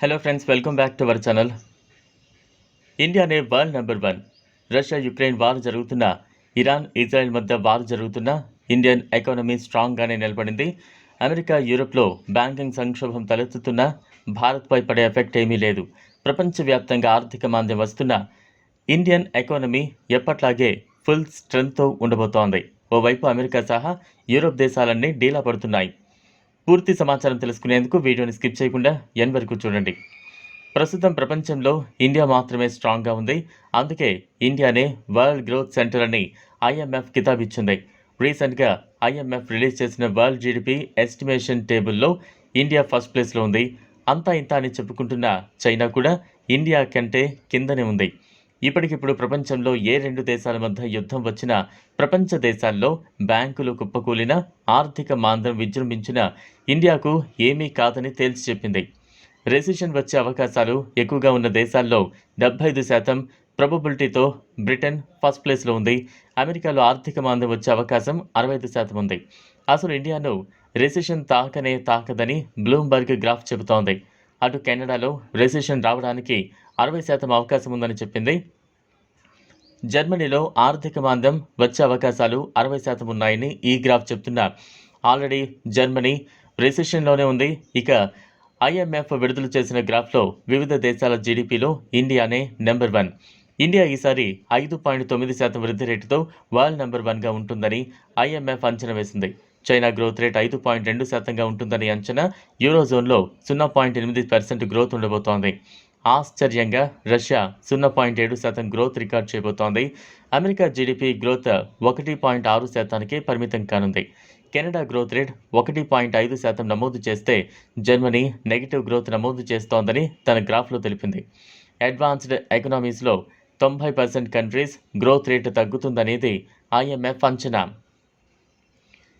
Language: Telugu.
Hello friends welcome back to our channel ఇండియానే world number one Russia Ukraine war జరుగుతున్న ఇరాన్ ఇజ్రాయెల్ మధ్య వార్ జరుగుతున్న ఇండియన్ ఎకానమీ స్ట్రాంగ్గానే నిలబడింది. అమెరికా యూరోప్లో బ్యాంకింగ్ సంక్షోభం తలెత్తుతున్న భారత్పై పడే ఎఫెక్ట్ ఏమీ లేదు. ప్రపంచవ్యాప్తంగా ఆర్థిక మాంద్యం వస్తున్న ఇండియన్ ఎకానమీ ఎప్పట్లాగే ఫుల్ స్ట్రెంగ్త్తో ఉండబోతోంది. ఓవైపు అమెరికా సహా యూరోప్ దేశాలన్నీ డీలా పడుతున్నాయి. పూర్తి సమాచారం తెలుసుకునేందుకు వీడియోని స్కిప్ చేయకుండా ఎన్ వరకు చూడండి. ప్రస్తుతం ప్రపంచంలో ఇండియా మాత్రమే స్ట్రాంగ్గా ఉంది. అందుకే ఇండియానే వరల్డ్ గ్రోత్ సెంటర్ అని ఐఎంఎఫ్ కితాబ్ ఇచ్చింది రీసెంట్గా ఐఎంఎఫ్ రిలీజ్ చేసిన వరల్డ్ జీడిపి ఎస్టిమేషన్ టేబుల్లో ఇండియా ఫస్ట్ ప్లేస్లో ఉంది. అంతా ఇంత అని చెప్పుకుంటున్న చైనా కూడా ఇండియా కంటే కిందనే ఉంది. ఇప్పటికిప్పుడు ప్రపంచంలో ఏ రెండు దేశాల మధ్య యుద్ధం వచ్చినా ప్రపంచ దేశాల్లో బ్యాంకులు కుప్పకూలిన ఆర్థిక మాంద్యం విజృంభించిన ఇండియాకు ఏమీ కాదని తేల్చి చెప్పింది. రెసిషన్ వచ్చే అవకాశాలు ఎక్కువగా ఉన్న దేశాల్లో డెబ్బై ఐదు శాతం ప్రొబబిలిటీతో బ్రిటన్ ఫస్ట్ ప్లేస్లో ఉంది. అమెరికాలో ఆర్థిక మాంద్యం వచ్చే అవకాశం అరవై ఐదు శాతం ఉంది. అసలు ఇండియాను రెసిషన్ తాకనే తాకదని బ్లూంబర్గ్ గ్రాఫ్ చెబుతోంది. అటు కెనడాలో రెసిషన్ రావడానికి అరవై శాతం అవకాశం ఉందని చెప్పింది జర్మనీలో ఆర్థిక మాంద్యం వచ్చే అవకాశాలు అరవై శాతం ఉన్నాయని ఈ గ్రాఫ్ చెప్తున్నా ఆల్రెడీ జర్మనీ రెసిషన్లోనే ఉంది. ఇక ఐఎంఎఫ్ విడుదల చేసిన గ్రాఫ్లో వివిధ దేశాల జీడిపిలో ఇండియానే నెంబర్ వన్. ఇండియా ఈసారి ఐదు పాయింట్ తొమ్మిది శాతం వృద్ధి రేటుతో వరల్డ్ నెంబర్ వన్గా ఉంటుందని ఐఎంఎఫ్ అంచనా వేసింది. చైనా గ్రోత్ రేట్ ఐదు పాయింట్ రెండు శాతంగా ఉంటుందని అంచనా యూరోజోన్లో సున్నా పాయింట్ ఎనిమిది పర్సెంట్ గ్రోత్ ఉండబోతోంది. ఆశ్చర్యంగా రష్యా సున్నా పాయింట్ ఏడు శాతం గ్రోత్ రికార్డ్ చేయబోతోంది అమెరికా జీడిపి గ్రోత్ ఒకటి పాయింట్ ఆరు శాతానికి పరిమితం కానుంది. కెనడా గ్రోత్ రేట్ ఒకటి పాయింట్ ఐదు శాతం నమోదు చేస్తే జర్మనీ నెగిటివ్ గ్రోత్ నమోదు చేస్తోందని తన గ్రాఫ్లో తెలిపింది. అడ్వాన్స్డ్ ఎకనామీస్లో తొంభై పర్సెంట్ కంట్రీస్ గ్రోత్ రేటు తగ్గుతుందనేది ఐఎంఎఫ్ అంచనా.